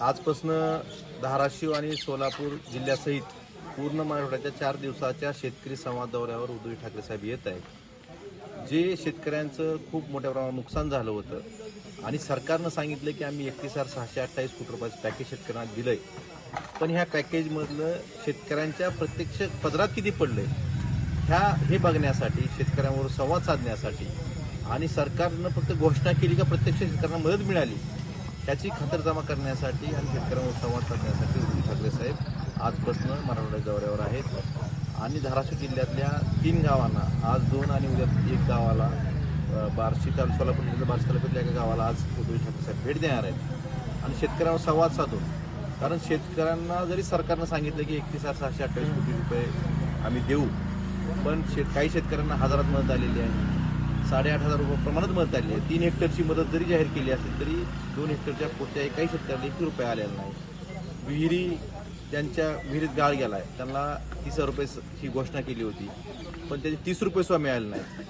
आजपासनं धाराशिव आणि सोलापूर जिल्ह्यासहित पूर्ण मराठवाड्याच्या चार दिवसाच्या शेतकरी संवाद दौऱ्यावर उद्धव ठाकरे साहेब येत आहेत. जे शेतकऱ्यांचं खूप मोठ्या प्रमाणात नुकसान झालं होतं आणि सरकारनं सांगितलं की आम्ही एकतीस हजार सहाशे अठ्ठावीस कोटी रुपयाचं पॅकेज शेतकऱ्यांना दिलंय. पण ह्या पॅकेजमधलं शेतकऱ्यांच्या प्रत्यक्ष पदरात किती पडलंय? ह्या हे बघण्यासाठी शेतकऱ्यांवर संवाद साधण्यासाठी आणि सरकारनं फक्त घोषणा केली का प्रत्यक्ष शेतकऱ्यांना मदत मिळाली? ह्याची खातरजमा करण्यासाठी आणि शेतकऱ्यांवर संवाद साधण्यासाठी उद्धव ठाकरे साहेब आजपासून मराठवाड्या दौऱ्यावर आहेत. आणि धाराशिव जिल्ह्यातल्या तीन गावांना आज दोन आणि उद्या एक गावाला बार्शी तालुका सोलापूर जिल्ह्यातल्या बार्शी तालुक्यातल्या एका गावाला आज उद्धव ठाकरे साहेब भेट देणार आहेत. आणि शेतकऱ्यांवर संवाद साधून कारण शेतकऱ्यांना जरी सरकारनं सांगितलं की एकतीस हजार सहाशे अठ्ठावीस कोटी रुपये आम्ही देऊ पण शेत काही शेतकऱ्यांना हजारात मदत आलेली आहे. साडेआठ हजार रुपये प्रमाणात मदत आली आहे. तीन हेक्टरची मदत जरी जाहीर केली असेल तरी दोन हेक्टरच्या पुढच्या एकाही शेतकऱ्याला एकही रुपये आलेला नाही विहिरी त्यांच्या विहिरीत गाळ गेला आहे त्यांना तीस हजार रुपये ही घोषणा केली होती. पण त्याचे तीस रुपये सुद्धा मिळाले नाही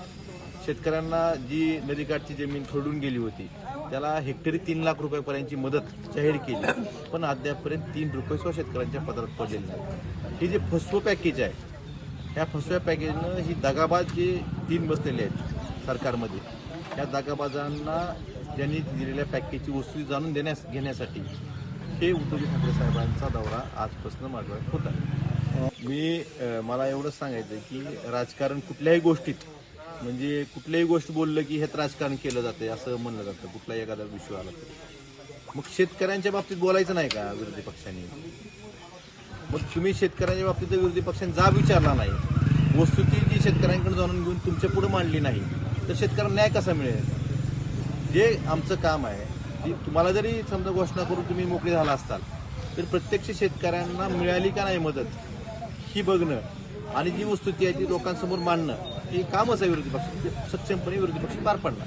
शेतकऱ्यांना जी नदीकाठची जमीन खरडून गेली होती त्याला हेक्टरी तीन लाख रुपयापर्यंतची मदत जाहीर केली. पण अद्यापपर्यंत तीन रुपये सुद्धा शेतकऱ्यांच्या पदरात पडलेले नाही हे जे फसवं पॅकेज आहे ह्या फसव्या पॅकेजनं ही दगाबाज जे तीन बसलेले आहेत सरकारमध्ये. या जागाबाजांना त्यांनी दिलेल्या पॅकेजची वस्तू जाणून देण्यास घेण्यासाठी हे उद्धवजी ठाकरे साहेबांचा दौरा आजपासून मराठवाड्यात होता मी मला एवढंच सांगायचं की राजकारण कुठल्याही गोष्टीत म्हणजे कुठल्याही गोष्ट बोललं की हेच राजकारण केलं जातं असं म्हणलं जातं कुठलाही एखादा विषय आला तर. मग शेतकऱ्यांच्या बाबतीत बोलायचं नाही का विरोधी पक्षांनी? मग तुम्ही शेतकऱ्यांच्या बाबतीत विरोधी पक्षांनी जाब विचारला नाही वस्तुस्थिती जी शेतकऱ्यांकडे जाणून घेऊन तुमच्यापुढे मांडली नाही तर शेतकऱ्यांना न्याय कसा मिळेल? जे आमचं काम आहे जी तुम्हाला जरी समजा घोषणा करून तुम्ही मोकळे झाला असताल तर प्रत्यक्ष शेतकऱ्यांना मिळाली का नाही मदत ही बघणं आणि जी वस्तुती आहे ती लोकांसमोर मांडणं हे कामच आहे विरोधी पक्ष ते सक्षमपणे विरोधी पक्ष पार पडणार.